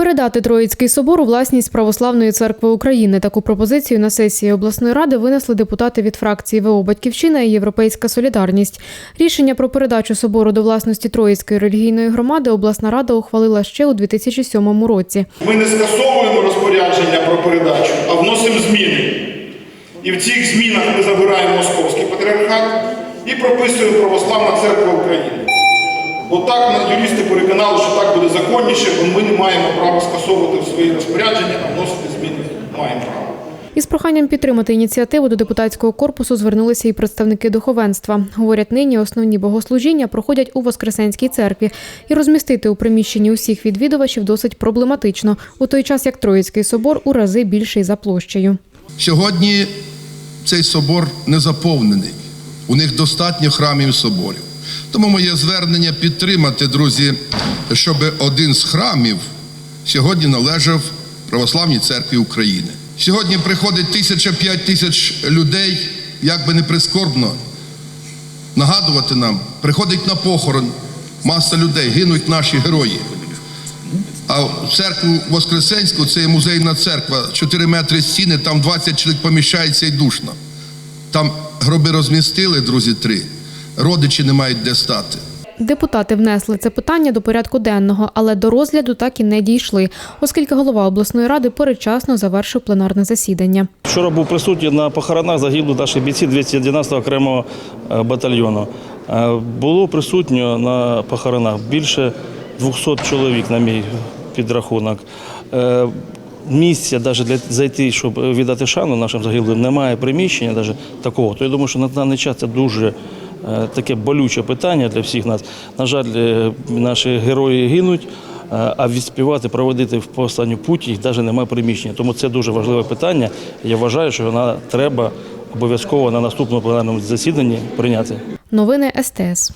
Передати Троїцький собор у власність Православної церкви України. Таку пропозицію на сесії обласної ради винесли депутати від фракції ВО Батьківщина і Європейська Солідарність. Рішення про передачу собору до власності Троїцької релігійної громади обласна рада ухвалила ще у 2007 році. Ми не скасовуємо розпорядження про передачу, а вносимо зміни. І в цих змінах ми забираємо московський патріархат і прописуємо Православна церква України. Бо так юристи переконали, що так законніше, бо ми не маємо права скасовувати свої розпорядження, а вносити зміни маємо право. Із проханням підтримати ініціативу до депутатського корпусу звернулися і представники духовенства. Говорять, нині основні богослужіння проходять у Воскресенській церкві, і розмістити у приміщенні усіх відвідувачів досить проблематично, у той час як Троїцький собор у рази більший за площею. Сьогодні цей собор не заповнений. У них достатньо храмів і соборів. Тому моє звернення підтримати, друзі, щоб один з храмів сьогодні належав Православній церкві України. Сьогодні приходить тисяча п'ять тисяч людей, як би не прискорбно нагадувати нам, приходить на похорон маса людей, гинуть наші герої. А церкву Воскресенську це музейна церква, 4 метри стіни, там 20 чоловік поміщається і душно. Там гроби розмістили, друзі, три. Родичі не мають де стати. Депутати внесли це питання до порядку денного, але до розгляду так і не дійшли, оскільки голова обласної ради передчасно завершив пленарне засідання. Вчора був присутній на похоронах загиблих наших бійців 211 окремого е, батальйону. Е, Було присутньо на похоронах більше 200 чоловік, на мій підрахунок. Е, Місця навіть для зайти, щоб віддати шану нашим загиблим, немає приміщення навіть такого. То я думаю, що на даний час це дуже таке болюче питання для всіх нас. На жаль, е, наші герої гинуть. Е, А відспівати, проводити в останню путь їх навіть немає приміщення. Тому це дуже важливе питання. Я вважаю, що вона треба обов'язково на наступному пленарному засіданні прийняти. Новини СТС.